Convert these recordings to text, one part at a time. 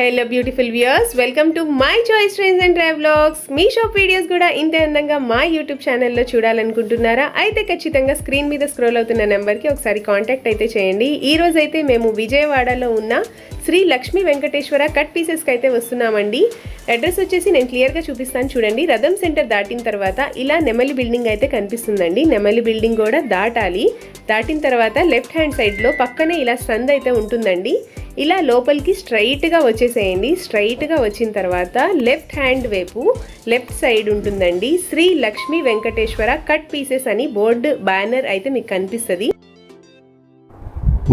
Hello beautiful viewers welcome to my choice trains and travelogues me shop videos కూడా ఇంతే అందంగా మా YouTube ఛానల్లో చూడాలనుకుంటున్నారా? అయితే ఖచ్చితంగా స్క్రీన్ మీద స్క్రోల్ అవుతున్న నెంబర్కి ఒకసారి కాంటాక్ట్ అయితే చేయండి. ఈ రోజైతే అయితే మేము విజయవాడలో ఉన్న శ్రీ లక్ష్మీ వెంకటేశ్వర కట్ పీసెస్కి అయితే వస్తున్నామండి. అడ్రస్ వచ్చేసి నేను క్లియర్గా చూపిస్తాను చూడండి. రథం సెంటర్ దాటిన తర్వాత ఇలా నెమలి బిల్డింగ్ అయితే కనిపిస్తుందండి. నెమలి బిల్డింగ్ కూడా దాటాలి. దాటిన తర్వాత లెఫ్ట్ హ్యాండ్ సైడ్లో పక్కనే ఇలా సంద్ అయితే ఉంటుందండి. ఇలా లోపలికి స్ట్రైట్గా వచ్చేసేయండి. స్ట్రైట్గా వచ్చిన తర్వాత లెఫ్ట్ హ్యాండ్ వైపు లెఫ్ట్ సైడ్ ఉంటుందండి. శ్రీ లక్ష్మీ వెంకటేశ్వర కట్ పీసెస్ అని బోర్డు బ్యానర్ అయితే మీకు కనిపిస్తుంది.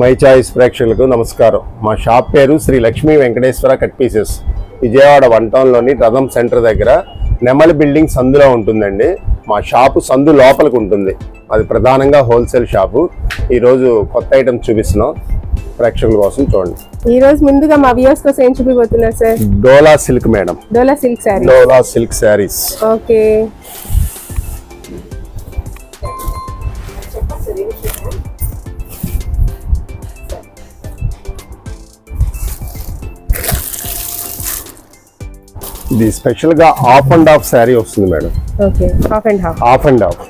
మై చాయిస్ ప్రేక్షకులకు నమస్కారం. మా షాప్ పేరు Shri Lakshmi Venkateswara cut pieces. Vijayawada one టౌన్లోని Ratham centre దగ్గర నెమలి బిల్డింగ్ సందులో ఉంటుందండి. మా షాపు సందు లోపలికి ఉంటుంది. అది ప్రధానంగా హోల్సేల్ షాపు. ఈరోజు కొత్త ఐటమ్ చూపిస్తున్నాం. ప్రేక్షకుల కోసం చూడండి. ఈ రోజు ముందుగా మా వ్యూస్ కోసం ఏం చూపిపోతున్నారు sir? Dola silk madam. Dola silk sari Dola silk saris. Okay. ఇది స్పెషల్గా ఆఫ్ అండ్ ఆఫ్ శారీ వస్తుంది madam. Okay half and half half and half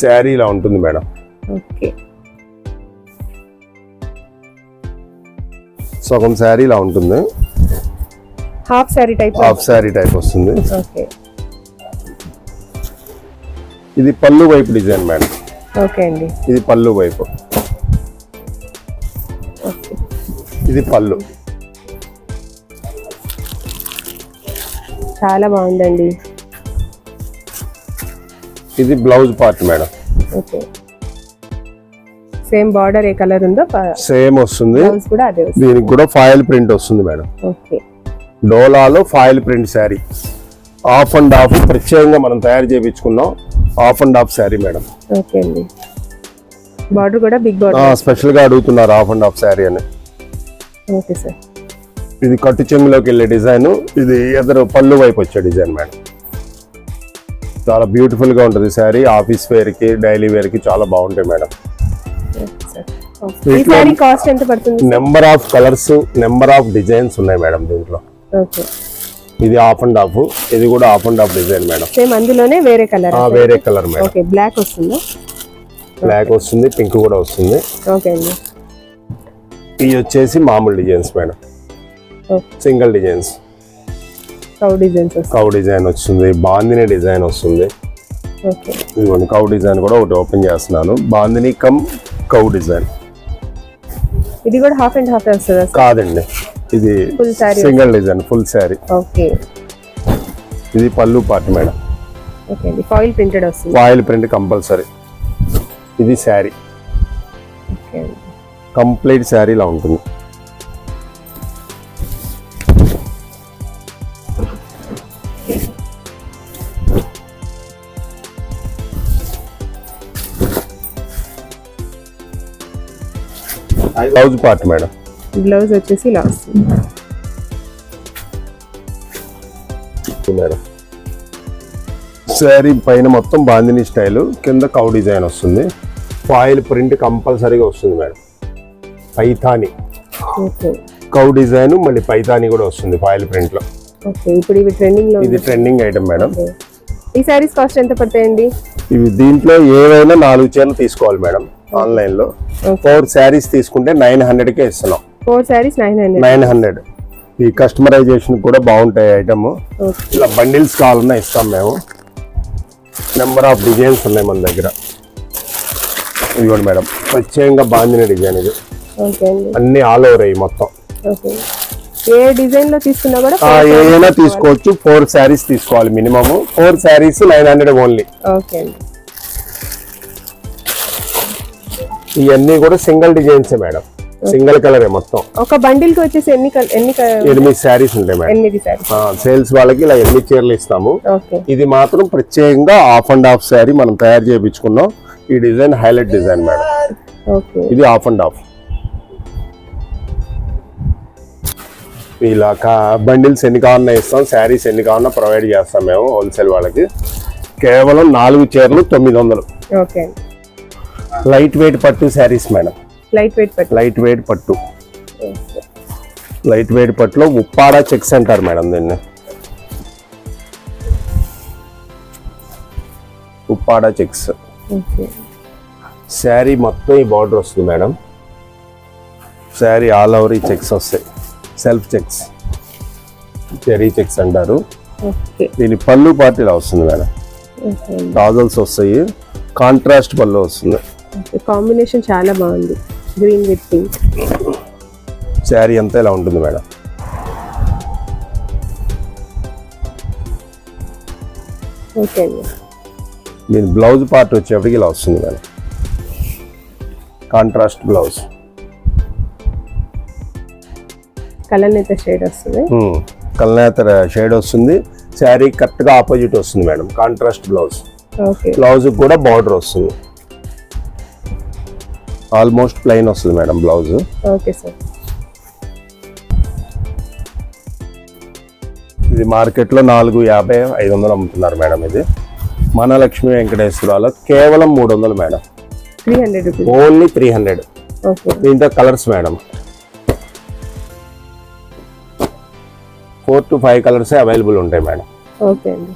sari ఇలా ఉంటుంది మేడం. సగం శారీ ఇలా ఉంటుంది. Half sari type half sari type వస్తుంది. ఇది పళ్ళు వైపు డిజైన్ మేడం. ఓకే అండి. ఇది పళ్ళు వైపు. ఇది పళ్ళు. చాలా బాగుందండి. ఇది blouse part madam. Okay. Same border ఏ కలర్ ఉందో సేమ్ వస్తుంది. కూడా అదే దీనికి కూడా ఫాయిల్ ప్రింట్ వస్తుంది madam. Okay. డోలాలో foil print sari. Half and half ప్రత్యేకంగా మనం తయారు చేయించుకున్నాం. Half and half sari madam. Okay అండి. బార్డర్ కూడా బిగ్ బార్డర్. స్పెషల్గా అడుగుతున్నారు ఆఫ్ అండ్ ఆఫ్ శారీ అని. Okay sir. ఇది కట్టు చెంగులోకి వెళ్ళే డిజైన్. ఇది ఎదురు పళ్ళు వైపు వచ్చే డిజైన్ మేడం. చాలా బ్యూటిఫుల్గా ఉంటుంది శారీ. ఆఫీస్ వేర్కి డైలీ వేర్కి చాలా బాగుంటాయి madam. Number of colours number of designs ఉన్నాయి మేడం దీంట్లో. ఇది ఆఫ్ అండ్ ఆఫ్ ఇది కూడా half and half design madam. Same అందులోనే వేరే కలర్ ఆ, వేరే కలర్ మేడం. ఓకే బ్లాక్ వస్తుందా? బ్లాక్ వస్తుంది పింక్ కూడా వస్తుంది. ఓకే అండి ఇవి వచ్చేసి మామూలు designs madam. Single designs. Cow designs cow design వస్తుంది బాందిని డిజైన్ వస్తుంది. ఇదిగోండి కౌ డిజైన్ కూడా ఒకటి ఓపెన్ చేస్తున్నాను. బాందిని కమ్ కౌ డిజైన్ ఇది కూడా హాఫ్ అండ్ హాఫ్ వస్తుందా కాదండి ఇది. Single design full sari okay. ఇది పళ్ళు పార్ట్ మేడం. ఓకే అండి ఫాయిల్ ప్రింటెడ్ వస్తుంది. ఫాయిల్ ప్రింట్ కంపల్సరీ ఇది శారీ కంప్లీట్ శారీలా ఉంటుంది. Blouse part madam. బ్లౌజ్ వచ్చేసి ఇలా వస్తుంది. మేడం. శారీ పైన మొత్తం బాందిని స్టైల్ కింద కౌ డిజైన్ వస్తుంది. ఫాయిల్ ప్రింట్ కంపల్సరీగా వస్తుంది మేడం. పైథాని కౌ డిజైన్ మళ్ళీ పైథాని కూడా వస్తుంది ఫాయిల్ ప్రింట్లో ఇప్పుడు ఇవి ట్రెండింగ్లో ఇది ట్రెండింగ్ ఐటమ్ మేడం. ఈ సారీస్ కాస్ట్ ఎంత పడతాయండి? ఇవి దీంట్లో ఏవైనా నాలుగు చీరలు తీసుకోవాలి మేడం. ఆన్లైన్లో ఫోర్ శారీస్ తీసుకుంటే నైన్ హండ్రెడ్ కే ఇస్తున్నాం. Four saris nine hundred. ఈ కస్టమైజేషన్ కూడా బాగుంటాయి ఐటమ్. ఇలా బండిల్స్ కావాలన్నా ఇస్తాం మేము. నెంబర్ ఆఫ్ డిజైన్స్ ఉన్నాయి మన దగ్గర. ఇదిగోండి మేడం. ప్రత్యేకంగా బాందిన డిజైన్ ఇది. అన్ని ఆల్ ఓవర్ అయ్యి మొత్తం. ఏ డిజైన్లో తీసుకున్నా కూడా ఏదైనా తీసుకోవచ్చు. ఫోర్ శారీస్ తీసుకోవాలి minimum. Four saris nine hundred only. Okay ఇవన్నీ కూడా సింగిల్ డిజైన్స్ మేడం. సింగిల్ కలరే మొత్తం. ఒక బండిల్కి వచ్చేసి ఎన్ని ఎన్ని ఎనిమిది శారీస్ ఉంటాయి మేడం. ఎనిమిది సేల్స్ వాళ్ళకి ఇలా ఎనిమిది చీరలు ఇస్తాము. ఇది మాత్రం ప్రత్యేకంగా ఆఫ్ అండ్ ఆఫ్ శారీ మనం తయారు చేయించుకున్నాం. ఈ డిజైన్ హైలైట్ డిజైన్ మేడం. ఇది ఆఫ్ అండ్ ఆఫ్ ఇలా బండిల్స్ ఎన్ని కావాలన్నా ఇస్తాం. శారీస్ ఎన్ని కావాలన్నా ప్రొవైడ్ చేస్తాం మేము హోల్సేల్ వాళ్ళకి. కేవలం నాలుగు చీరలు తొమ్మిది వందలు. ఓకే. లైట్ వెయిట్ పట్టు శారీస్ మేడం లైట్ వెయిట్ పట్టు. లైట్ వెయిట్ పట్టు లైట్ వెయిట్ పట్టులో ఉప్పాడ చెక్స్ అంటారు మేడం దీన్ని. ఉప్పాడ చెక్స్. శారీ మొత్తం ఈ బార్డర్ వస్తుంది మేడం శారీ ఆల్ ఓవర్ ఈ చెక్స్ వస్తాయి. Self checks. చెరీ చెక్స్ అంటారు. దీని పళ్ళు పార్ట్ ఇలా వస్తుంది మేడం టాజల్స్ వస్తాయి. కాంట్రాస్ట్ పళ్ళు వస్తుంది. కాంబినేషన్ చాలా బాగుంది. గ్రీన్ విత్ పింక్ శారీ అంతా ఇలా ఉంటుంది మేడం? ఓకే అండి. దీని బ్లౌజ్ పార్ట్ వచ్చేప్పటికి ఇలా వస్తుంది మేడం. Contrast blouse. కలర్ అయితే షేడ్ వస్తుంది కల్నేతర షేడ్ వస్తుంది. శారీ కరెక్ట్గా ఆపోజిట్ వస్తుంది madam. Contrast blouse. Okay blouse కూడా బార్డర్ వస్తుంది. ఆల్మోస్ట్ ప్లెయిన్ వస్తుంది మేడం బ్లౌజ్. Okay sir. ఇది మార్కెట్లో నాలుగు యాభై ఐదు వందలు అమ్ముతున్నారు మేడం ఇది. మన లక్ష్మీ వెంకటేశ్వరాలో కేవలం మూడు వందలు madam. Three hundred only three hundred దీంతో colours madam. Four to five colours available ఉంటాయి మేడం. ఓకే అండి.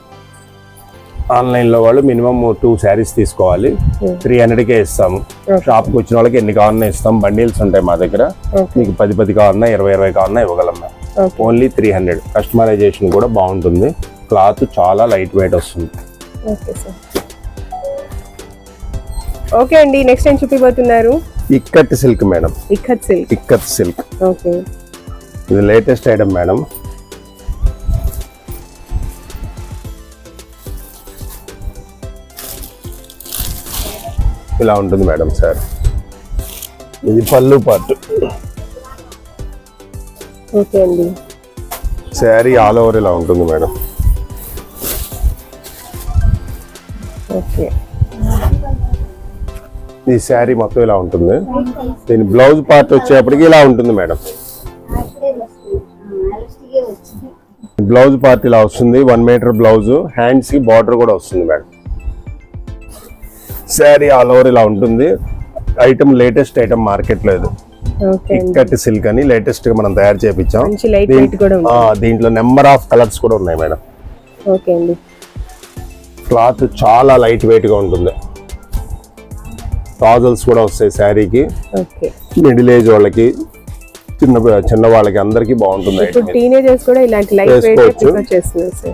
ఆన్లైన్లో వాళ్ళు మినిమం టూ శారీస్ తీసుకోవాలి. Hmm. త్రీ హండ్రెడ్కే ఇస్తాము. షాప్కి వచ్చిన వాళ్ళకి ఎన్ని కావాలన్నా ఇస్తాం. బండిల్స్ ఉంటాయి మా దగ్గర. మీకు పది పది కావాలన్నా ఇరవై ఇరవై కావాలన్నా ఇవ్వగలం ఓన్లీ త్రీ హండ్రెడ్ కస్టమైజేషన్ కూడా బాగుంటుంది. క్లాత్ చాలా లైట్ వెయిట్ వస్తుంది. ఓకే అండి నెక్స్ట్ ఏం చూపిపోతున్నారు ikat silk madam. Ikat silk. Ikat silk. Okay ఇది లేటెస్ట్ ఐటమ్ మేడం. ఇలా ఉంటుంది మేడం సార్. ఇది పళ్ళు పార్ట్ ఓకే అండి. శారీ ఆల్ ఓవర్ ఇలా ఉంటుంది మేడం. ఓకే. ఈ శారీ మొత్తం ఇలా ఉంటుంది. దీని బ్లౌజ్ పార్ట్ వచ్చేప్పటికి ఇలా ఉంటుంది మేడం. బ్లౌజ్ పార్ట్ ఇలా వస్తుంది. One metre blouse. హ్యాండ్స్కి బార్డర్ కూడా వస్తుంది మేడం. శారీ ఆల్ ఓవర్ ఇలా ఉంటుంది. ఐటమ్ లేటెస్ట్ ఐటమ్ మార్కెట్లో ఇది. ఇక్కట్ సిల్క్ అని లేటెస్ట్గా మనం తయారు చేపించాం. దీంట్లో నెంబర్ ఆఫ్ కలర్స్ కూడా ఉన్నాయి మేడం. ఓకే అండి. క్లాత్ చాలా లైట్ వెయిట్గా ఉంటుంది. టాజల్స్ కూడా వస్తాయి శారీకి మిడిల్ ఏజ్ వాళ్ళకి చిన్న చిన్న వాళ్ళకి అందరికి బాగుంటుంది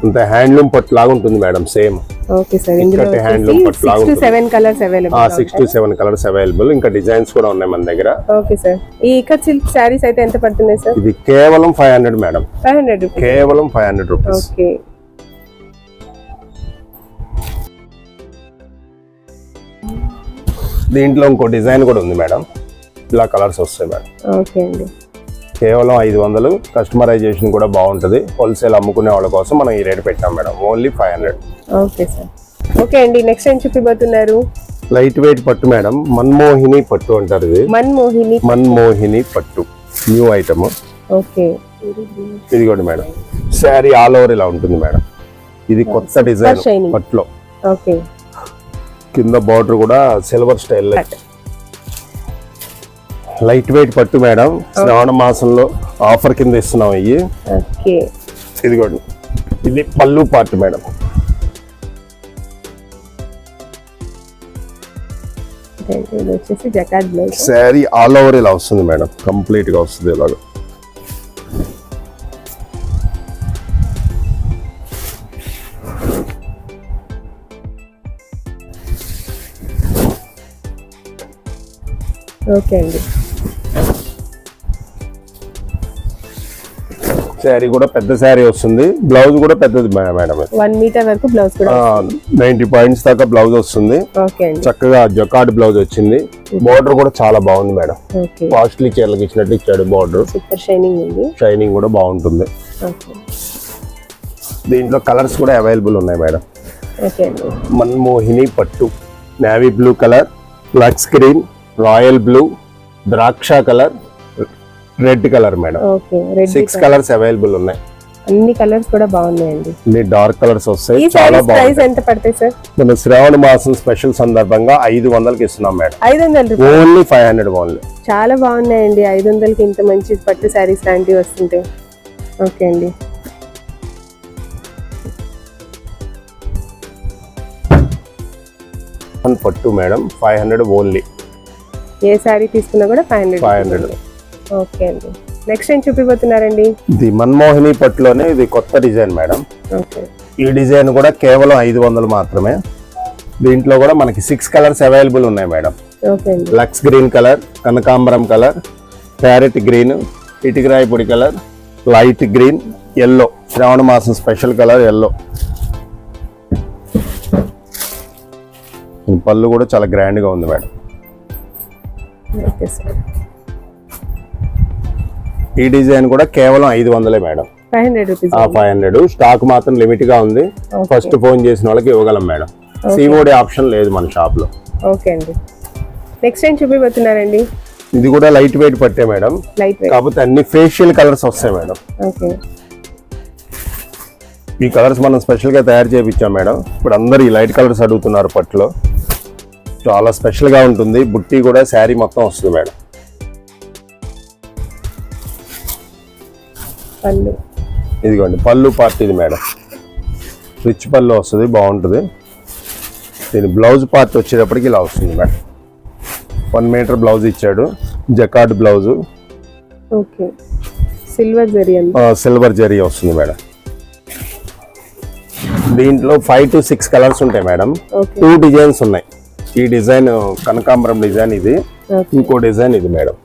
అంత హ్యాండ్లూమ్ పట్టు లాగా ఉంటుంది మేడం సేమ్ ఓకే సార్. ఇందులో six to. Seven colours available six to seven colours available ఇంకా డిజైన్స్ కూడా ఉన్నాయి మన దగ్గర. Okay sir. ఈ ఇక్కత్ సిల్క్ శారీస్ అయితే ఎంత పడుతున్నాయి సార్? ఇది కేవలం five hundred madam five hundred rupees కేవలం ఫైవ్ హండ్రెడ్ రూపీస్ ఓకే. దీంట్లో ఇంకో డిజైన్ కూడా ఉంది మేడం ఇలా కలర్స్ వస్తాయి మేడం ఓకే అండి. కేవలం ఐదు వందలు. కస్టమరైజేషన్ కూడా బాగుంటుంది. హోల్సేల్ అమ్ముకునే వాళ్ళ కోసం మనం ఈ రేట్ పెట్టాం madam only five hundred okay sir. Okay అండి నెక్స్ట్ ఏం చూపిపోతున్నారు లైట్ వెయిట్ పట్టు మేడం మన్మోహిని పట్టు అంటారు ఇది. మన్ మోహిని మన్మోహిని పట్టు న్యూ ఐటమ్ ఓకే. ఇదిగోండి మేడం శారీ ఆల్ ఓవర్ ఇలా ఉంటుంది మేడం. ఇది కొత్త డిజైన్. పట్టులో. ఓకే. కింద బార్డర్ కూడా సిల్వర్ స్టైల్ లైట్ వెయిట్ పట్టు మేడం శ్రావణ మాసంలో ఆఫర్ కింద ఇస్తున్నాం ఇవి ఓకే. ఇదిగోండి ఇది పళ్ళు పార్ట్ మేడం. ఇది వచ్చేసి jacquard blouse sari all over ఇలా వస్తుంది మేడం. కంప్లీట్గా వస్తుంది ఇలాగ. ఓకే అండి. శారీ కూడా పెద్ద శారీ వస్తుంది. బ్లౌజ్ కూడా పెద్దది మేడం వన్ మీటర్ వరకు బ్లౌజ్ నైన్టీ పాయింట్స్ దాకా బ్లౌజ్ వస్తుంది. చక్కగా జకాడ్ బ్లౌజ్ వచ్చింది. బార్డర్ కూడా చాలా బాగుంది మేడం. కాస్ట్లీ చీరలకు ఇచ్చినట్టు ఇచ్చాడు బార్డర్. సూపర్ షైనింగ్ ఉంది. షైనింగ్ కూడా బాగుంటుంది. దీంట్లో కలర్స్ కూడా అవైలబుల్ ఉన్నాయి మేడం. మన్మోహిని పట్టు navy blue colour lux green royal blue ద్రాక్ష colour red colour madam six colours available ఉన్నాయి. అన్ని కలర్స్ కూడా బాగున్నాయండి. ఇన్ని డార్క్ కలర్స్ వస్తాయి. చాలా ప్రైస్ ఎంత పడతాయి సార్ మన శ్రావణ మాసం స్పెషల్ సందర్భంగా ఐదు వందలకి ఇస్తున్నాం మేడం ఐదు వందల ఓన్లీ ఫైవ్ హండ్రెడ్ ఓన్లీ చాలా బాగున్నాయండి. ఐదు వందలకి ఇంత మంచి పట్టు శారీస్ లాంటివి వస్తుంటే. ఓకే అండి. పట్టు మేడం ఫైవ్ హండ్రెడ్ ఓన్లీ ఏ శారీ తీసుకున్నా కూడా five hundred five hundred okay అండి. నెక్స్ట్ ఏం చూపిపోతున్నారండి ఇది మన్మోహిని పట్టులోనే ఇది కొత్త డిజైన్ మేడం. ఈ డిజైన్ కూడా కేవలం ఐదు వందలు మాత్రమే. దీంట్లో కూడా మనకి సిక్స్ కలర్స్ అవైలబుల్ ఉన్నాయి మేడం. లక్స్ గ్రీన్ కలర్ కనకాంబరం కలర్ ప్యారెట్ గ్రీన్ ఇటుకరాయి పొడి colour light green yellow Shravana మాసం స్పెషల్ కలర్ ఎల్లో పళ్ళు కూడా చాలా గ్రాండ్గా ఉంది మేడం. Okay sir. ఈ డిజైన్ కూడా కేవలం ఐదు వందలే మేడం. ఫైవ్ హండ్రెడ్ స్టాక్ మాత్రం లిమిట్గా ఉంది. ఫస్ట్ ఫోన్ చేసిన వాళ్ళకి ఇవ్వగలం మేడం. సిఓడి ఆప్షన్ లేదు మన షాప్లో ఓకే అండి. నెక్స్ట్ ఏం చూపిపోతున్నారండి ఇది కూడా లైట్ వెయిట్ పట్టే మేడం. కాకపోతే అన్ని ఫేషియల్ కలర్స్ వస్తాయి మేడం. ఈ కలర్స్ మనం స్పెషల్గా తయారు చేయించాం మేడం. ఇప్పుడు అందరు ఈ లైట్ కలర్స్ అడుగుతున్నారు పట్టులో. చాలా స్పెషల్గా ఉంటుంది. బుట్టి కూడా శారీ మొత్తం వస్తుంది మేడం. పళ్ళు. ఇదిగోండి పళ్ళు పార్ట్ ఇది మేడం. రిచ్ పళ్ళు వస్తుంది బాగుంటుంది. దీని బ్లౌజ్ పార్ట్ వచ్చేటప్పటికి ఇలా వస్తుంది మేడం. వన్ మీటర్ బ్లౌజ్ ఇచ్చాడు jacquard blouse. Okay. Silver zari silver zari వస్తుంది మేడం. దీంట్లో ఫైవ్ టు సిక్స్ కలర్స్ ఉంటాయి మేడం. టూ డిజైన్స్ ఉన్నాయి. ఈ డిజైన్ కనకాంబరం డిజైన్ ఇది ఇంకో డిజైన్ ఇది మేడం.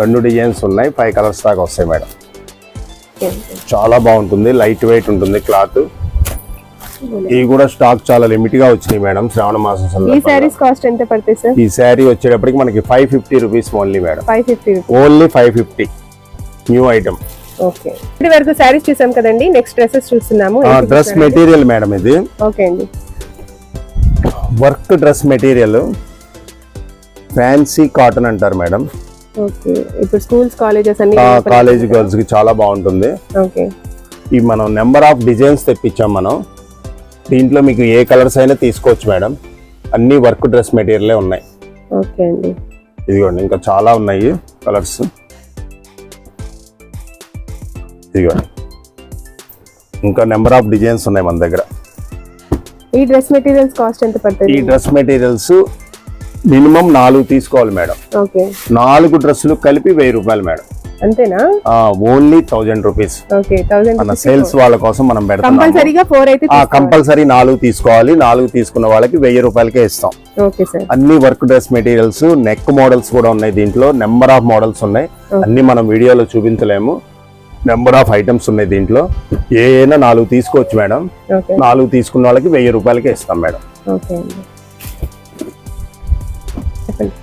రెండు డిజైన్స్ ఉన్నాయి ఫైవ్ కలర్స్ దాకా వస్తాయి మేడం. చాలా బాగుంటుంది లైట్ వెయిట్ ఉంటుంది క్లాత్. ఇవి కూడా స్టాక్ చాలా లిమిట్గా వచ్చినాయి మేడం శ్రావణ మాసం ఈ శారీస్ కాస్ట్ ఎంత పడతాయి సార్? ఈ శారీ వచ్చేటప్పటికి మనకి five fifty rupees only madam. Five fifty only five fifty. New item okay ఇప్పటి వరకు శారీస్ చూసాం కదండి నెక్స్ట్ డ్రెస్సెస్ చూస్తున్నాము. డ్రెస్? మెటీరియల్ మేడం ఇది. ఓకే అండి. Work dress material fancy cotton అంటారు మేడం. ఓకే. ఇప్పుడు స్కూల్స్ కాలేజెస్ అన్ని కాలేజ్ గర్ల్స్కి చాలా బాగుంటుంది. ఓకే. ఈ మనం నెంబర్ ఆఫ్ డిజైన్స్ తెప్పించాం మనం. దీంట్లో మీకు ఏ కలర్స్ అయినా తీసుకోవచ్చు మేడం. అన్ని వర్క్ డ్రెస్ మెటీరియలే ఉన్నాయి. ఓకే అండి. ఇదిగోండి ఇంకా చాలా ఉన్నాయి కలర్స్. ఇదిగోండి. ఇంకా నెంబర్ ఆఫ్ డిజైన్స్ ఉన్నాయి మన దగ్గర. ఈ డ్రెస్ మెటీరియల్స్ కాస్ట్ ఎంత ఈ పడుతుంది డ్రెస్ మెటీరియల్స్ మినిమం నాలుగు తీసుకోవాలి మేడం. నాలుగు డ్రెస్సులు కలిపి వెయ్యి రూపాయలు మేడం. అంతేనా? Only thousand rupees. మన సేల్స్ వాళ్ళ కోసం మనం పెడతాం. కంపల్సరీ నాలుగు తీసుకోవాలి. నాలుగు తీసుకున్న వాళ్ళకి వెయ్యి రూపాయలకే ఇస్తాం. అన్ని work dress materials neck models కూడా ఉన్నాయి దీంట్లో. నెంబర్ ఆఫ్ మోడల్స్ ఉన్నాయి. అన్ని మనం వీడియోలో చూపించలేము. నెంబర్ ఆఫ్ ఐటమ్స్ ఉన్నాయి దీంట్లో. ఏ అయినా నాలుగు తీసుకోవచ్చు మేడం. నాలుగు తీసుకున్న వాళ్ళకి వెయ్యి రూపాయలకే ఇస్తాం మేడం. చెప్పండి.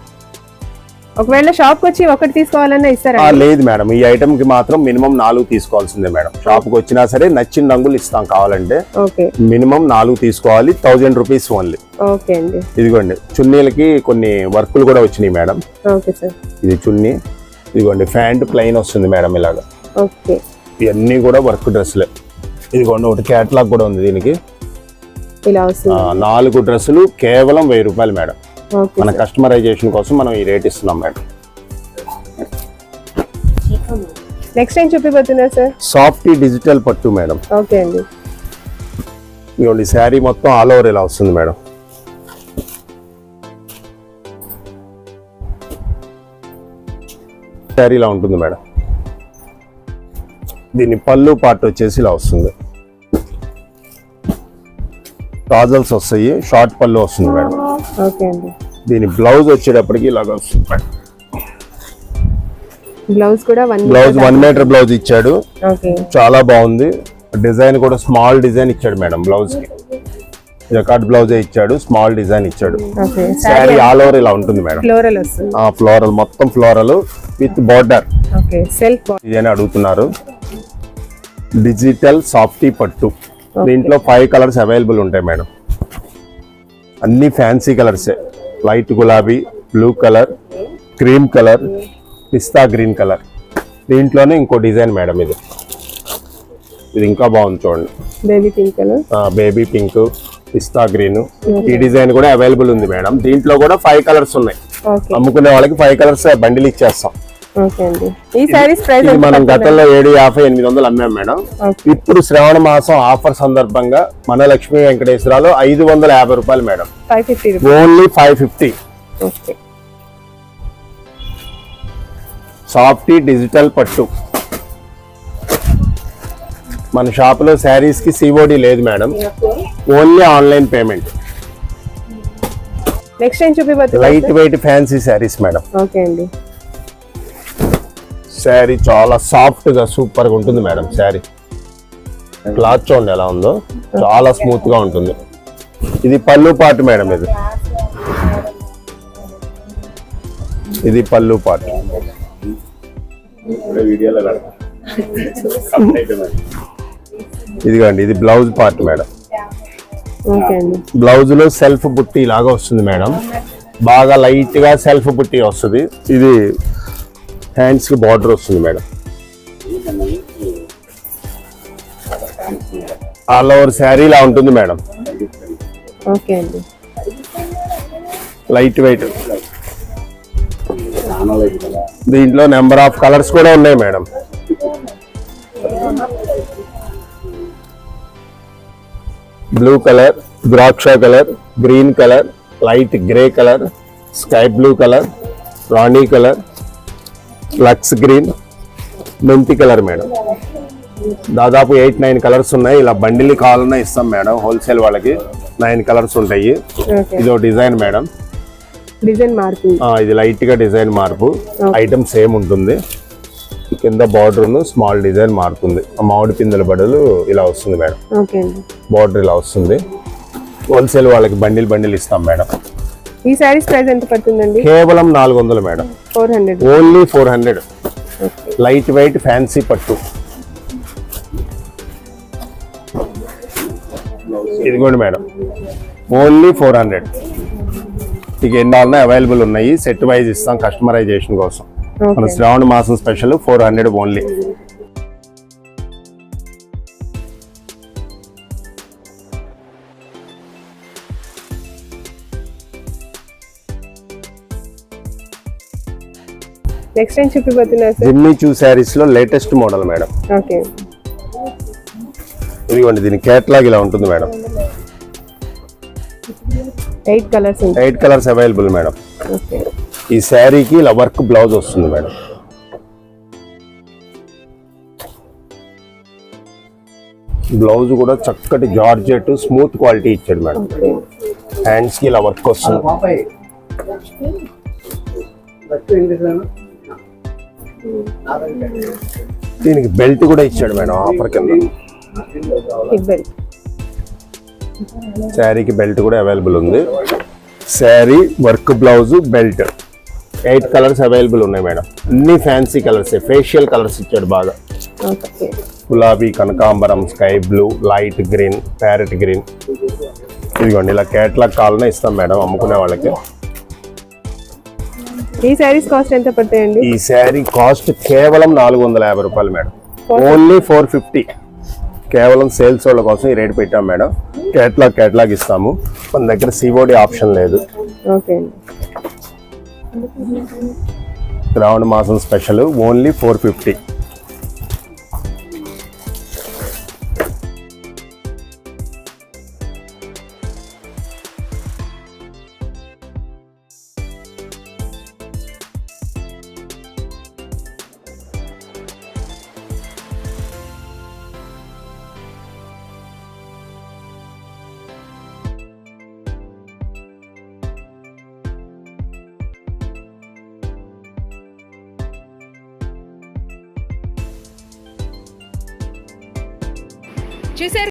ఒకవేళ షాప్కి వచ్చి ఒకటి తీసుకోవాలన్నా ఇస్తారా? లేదు మేడం. ఈ ఐటమ్కి మాత్రం మినిమం నాలుగు తీసుకోవాల్సిందే మేడం. షాప్కి వచ్చినా సరే నచ్చిన రంగులు ఇస్తాం కావాలంటే మినిమం నాలుగు తీసుకోవాలి. Thousand rupees only. ఓకే అండి. ఇదిగోండి. చున్నీలకి కొన్ని వర్కులు కూడా వచ్చినాయి మేడం. Okay sir. ఇది చున్నీ ఇదిగోండి ప్యాంట్ ప్లెయిన్ వస్తుంది మేడం ఇలాగా. ఓకే. ఇవన్నీ కూడా వర్క్ డ్రెస్లే ఇదిగోండి ఒకటి క్యాట్లాగ్ కూడా ఉంది దీనికి. నాలుగు డ్రెస్సులు కేవలం వెయ్యి రూపాయలు మేడం. మన కస్టమరైజేషన్ కోసం మనం ఈ రేట్ ఇస్తున్నాం మేడం. నెక్స్ట్ ఏం చూపిపోతున్నారు సార్? సాఫ్ట్ డిజిటల్ పట్టు మేడం. ఓకే అండి. ఇదిగోండి శారీ మొత్తం ఆల్ ఓవర్ ఇలా వస్తుంది మేడం. శారీ ఇలా ఉంటుంది మేడం. దీని పళ్ళు పార్ట్ వచ్చేసి ఇలా వస్తుంది. టాజల్స్ వస్తాయి షార్ట్ పళ్ళు వస్తుంది మేడం. ఓకే అండి. దీని బ్లౌజ్ వచ్చేటప్పటికి ఇలాగ వస్తుంది మేడం. బ్లౌజ్ కూడా one blouse one metre blouse ఇచ్చాడు. చాలా బాగుంది. డిజైన్ కూడా స్మాల్ డిజైన్ ఇచ్చాడు మేడం బ్లౌజ్కి జకాట్ బ్లౌజ్ ఇచ్చాడు స్మాల్ డిజైన్ ఇచ్చాడు. శారీ ఆల్ ఓవర్ ఇలా ఉంటుంది మేడం. ఫ్లోరల్ ఫ్లోరల్ మొత్తం ఫ్లోరల్ విత్ బార్డర్ ఇదని అడుగుతున్నారు. డిజిటల్ సాఫ్టీ పట్టు. దీంట్లో ఫైవ్ కలర్స్ అవైలబుల్ ఉంటాయి మేడం. అన్ని ఫ్యాన్సీ కలర్సే లైట్ గులాబీ బ్లూ కలర్ క్రీమ్ కలర్ పిస్తా గ్రీన్ కలర్ దీంట్లోనే ఇంకో డిజైన్ మేడం ఇది. ఇది ఇంకా బాగుంది చూడండి. Baby pink colour baby pink పిస్తా గ్రీన్ ఈ డిజైన్ కూడా అవైలబుల్ ఉంది మేడం. దీంట్లో కూడా ఫైవ్ కలర్స్ ఉన్నాయి. అమ్ముకునే వాళ్ళకి ఫైవ్ కలర్స్ బండిల్ ఇచ్చేస్తాం. ఈ సారీస్ ప్రైస్ ఇది మనం గతంలో ఏడు యాభై ఎనిమిది వందలు అమ్మాం మేడం. ఇప్పుడు శ్రావణ మాసం ఆఫర్ సందర్భంగా మన లక్ష్మీ వెంకటేశ్వరాలు ఐదు వందల యాభై రూపాయలు madam. Only five fifty softy digital పట్టు. మన షాపులో శారీస్కి సిఓడి లేదు madam. Only online payment next ఏం చూపిపోతుంది light weight fancy saris madam. Okay అండి. శారీ చాలా సాఫ్ట్గా సూపర్గా ఉంటుంది మేడం శారీ. క్లాత్ చూడండి ఎలా ఉందో. చాలా స్మూత్గా ఉంటుంది. ఇది పళ్ళు పాటు మేడం ఇది. ఇది పళ్ళు పాటు ఇదిగోండి ఇది బ్లౌజ్ పార్ట్ మేడం. బ్లౌజ్లో సెల్ఫ్ బుట్టి లాగా వస్తుంది మేడం. బాగా లైట్గా సెల్ఫ్ బుట్టి వస్తుంది. ఇది హ్యాండ్స్కి బార్డర్ వస్తుంది మేడం. ఆల్ ఓవర్ శారీ లా ఉంటుంది మేడం. ఓకే అండి. లైట్ వెయిట్ దీంట్లో నెంబర్ ఆఫ్ కలర్స్ కూడా ఉన్నాయి మేడం. బ్లూ కలర్ ద్రాక్ష colour green colour light grey colour sky blue colour రాణి కలర్ లక్స్ గ్రీన్ మెంతి కలర్ మేడం. దాదాపు ఎయిట్ నైన్ కలర్స్ ఉన్నాయి. ఇలా బండిల్ కావాలన్నా ఇస్తాం మేడం. హోల్సేల్ వాళ్ళకి నైన్ కలర్స్ ఉంటాయి. ఇదో డిజైన్ మేడం. డిజైన్ ఆ, ఇది లైట్గా డిజైన్ మార్పు. ఐటమ్ సేమ్ ఉంటుంది. కింద బార్డర్ స్మాల్ డిజైన్ మారుతుంది. మామిడి పిందెల బడులు ఇలా వస్తుంది మేడం. బార్డర్ ఇలా వస్తుంది. హోల్సేల్ వాళ్ళకి బండిల్ బండిల్ ఇస్తాం మేడం. ఈ సారీస్ ప్రైస్ ఎంత పడుతుందండి? కేవలం నాలుగు వందలు madam. Four hundred. Only four hundred light weight fancy పట్టు. ఇదిగోండి మేడం. ఓన్లీ ఫోర్ హండ్రెడ్ ఇక ఎన్ని అవైలబుల్ ఉన్నాయి? సెట్ వైజ్ ఇస్తాం కస్టమరైజేషన్ కోసం. మన శ్రావణ మాసం special four hundred only next ఏం చూపిపోతున్నారు సార్. జిమ్నీ చూ శారీస్లో లేటెస్ట్ మోడల్ మేడం ఓకే ఇదిగోండి దీని కేటలాగ్ ఇలా ఉంటుంది madam eight colours eight colours available madam okay ఈ శారీకి ఇలా వర్క్ బ్లౌజ్ వస్తుంది మేడం బ్లౌజ్ కూడా చక్కటి జార్జెట్ స్మూత్ క్వాలిటీ ఇచ్చాడు మేడం ఓకే హ్యాండ్స్కి ఇలా వర్క్ వస్తుంది. దీనికి బెల్ట్ కూడా ఇచ్చాడు మేడం ఆఫర్ కింద. శారీకి బెల్ట్ కూడా అవైలబుల్ ఉంది. Sari work blouse belt. Eight colours available ఉన్నాయి మేడం. అన్ని ఫ్యాన్సీ కలర్స్ ఫేషియల్ కలర్స్ ఇచ్చాడు బాగా. గులాబీ కనకాంబరం sky blue light green parrot green. ఇదిగోండి ఇలా కేటలాగ్ కావాలన్నా ఇస్తాం మేడం అమ్ముకునే వాళ్ళకి. ఈ సారీస్ కాస్ట్ ఎంత పడతాయండి? ఈ శారీ కాస్ట్ కేవలం నాలుగు వందల యాభై రూపాయలు మేడం. ఓన్లీ ఫోర్ ఫిఫ్టీ కేవలం సేల్స్ వాళ్ళ కోసం ఈ రేట్ పెట్టాం మేడం. కేటలాగ్ కేటలాగ్ ఇస్తాము. మన దగ్గర సిఓడి ఆప్షన్ లేదు. ఓకే శ్రావణ మాసం స్పెషల్ ఓన్లీ ఫోర్ ఫిఫ్టీ